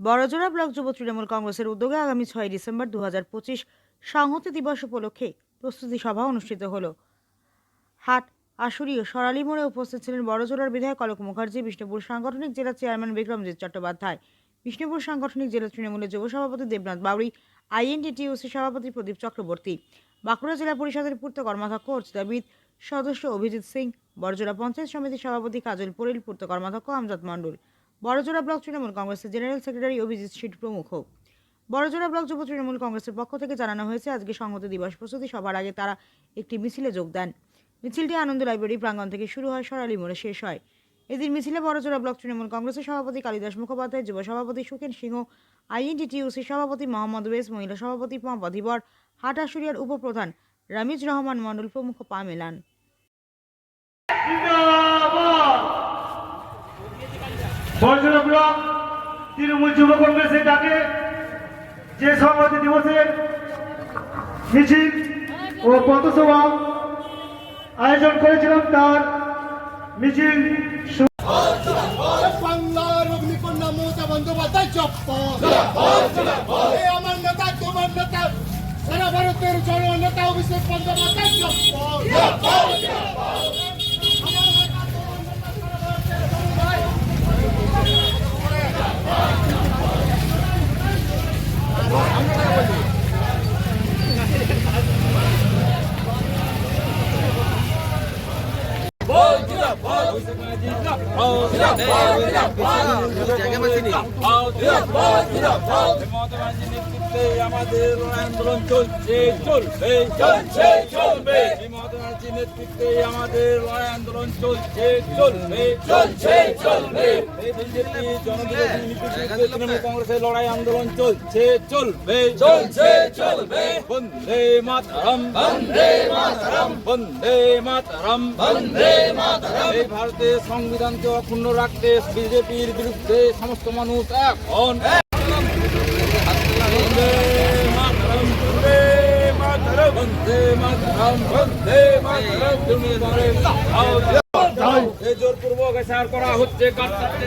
Barjora block যুব তৃণমূল কংগ্রেসের উদ্যোগে আগামী ছয় ডিসেম্বর দু হাজার পঁচিশ সংহতি দিবস উপলক্ষে প্রস্তুতি সভা অনুষ্ঠিত হল। হাট আশুরীয় সরালি মোড়ে উপস্থিত ছিলেন বড়জোড়ার বিধায়ক অলোক মুখার্জি, বিষ্ণুপুর সাংগঠনিক জেলা চেয়ারম্যান বিক্রমজিৎ চট্টোপাধ্যায়, বিষ্ণুপুর সাংগঠনিক জেলা তৃণমূলের যুব সভাপতি দেবনাথ বাউরি আইএনটিটিউসি সভাপতি প্রদীপ চক্রবর্তী, বাঁকুড়া জেলা পরিষদের পূর্ত কর্মাধ্যক্ষ অর্চিতাবিদ, সদস্য অভিজিৎ সিং, বড়জোড়া পঞ্চায়েত সমিতির সভাপতি কাজল পোরেল পূর্ত কর্মাধ্যক্ষ আমজাদ মণ্ডল। বড়জোড়া ব্লক তৃণমূল কংগ্রেসের জেনারেল সেক্রেটারি অভিজিৎ শীট প্রমুখ। বড়জোড়া ব্লক যুব তৃণমূল কংগ্রেসের পক্ষ থেকে জানানো হয়েছে, আজকে সংহতি দিবস প্রস্তুতি সবার আগে তারা একটি মিছিলে যোগ দেন। মিছিলটি আনন্দ লাইব্রেরি প্রাঙ্গণ থেকে শুরু হয়, সরালি মোড়ে শেষ হয়। এদিন মিছিলে বড়জোড়া ব্লক তৃণমূল কংগ্রেসের সভাপতি কালিদাস মুখোপাধ্যায়, যুব সভাপতি সুখেন সিংহ আইএনটিটিউসি সভাপতি মোহাম্মদ ওয়েস, মহিলা সভাপতি পা বধিবর হাটাশুরিয়ার উপপ্রধান রামিজ রহমান, মণ্ডল প্রমুখ পা মেলান বর্জনা ব্লক তৃণমূল যুব কংগ্রেসের ডাকে যে সভাপতি দিবসের মিছিল ও পথসভা আয়োজন করেছিলাম, তার মিছিল আমার নেতা তোমার নেতা সারা ভারতের জননেতা অভিষেক বন্দ্যোপাধ্যায় আমাদের আন্দোলন চলছে চলবে চলছে চলবে নেতৃত্বে আমাদের আন্দোলন চলছে চলবে চলছে চলবে। বিজেপি জনবিরোধী সংবিধানকে অক্ষুণ্ণ রাখতে বিজেপির বিরুদ্ধে সমস্ত মানুষ এখন বন্দে মাতরম বন্দে মাতরম বন্দে মাতরম এই জোরপূর্বক এসার করা হচ্ছে কাটতে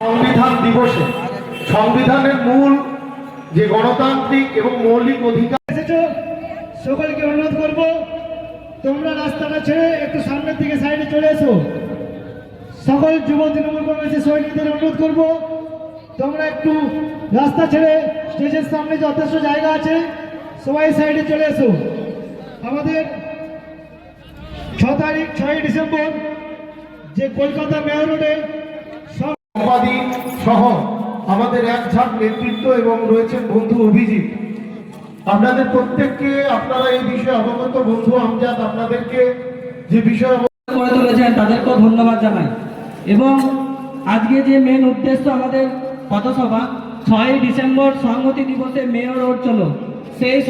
সংবিধান দিবসে সংবিধানের মূল যে গণতান্ত্রিক এবং মৌলিক অধিকার এসেছ? সকলকে অনুরোধ করব, তোমরা রাস্তাটা ছেড়ে একটু সামনের দিকে সাইডে চলে এসো। সকল যুব তৃণমূল কংগ্রেসের সৈনিকদের অনুরোধ করব তোমরা একটু রাস্তা ছেড়ে স্টেজের সামনে যথেষ্ট জায়গা আছে, সবাই সাইডে চলে এসো। আমাদের ছ তারিখ ছয় ডিসেম্বর যে কলকাতা মেয়র রোডে সহ আমাদের এক ঝাঁক নেতৃত্ব এবং রয়েছেন বন্ধু অভিজিৎ। আপনাদের প্রত্যেককে আপনারা এই বিষয়ে অবগত, বন্ধু আমজাদ আপনাদেরকে যে বিষয়ে করে তুলেছেন, তাদেরকেও ধন্যবাদ জানাই। এবং আজকে যে মেন উদ্দেশ্য আমাদের পথসভা ছয় ডিসেম্বর সংহতি দিবসে মেয়র রোড চলো। সেই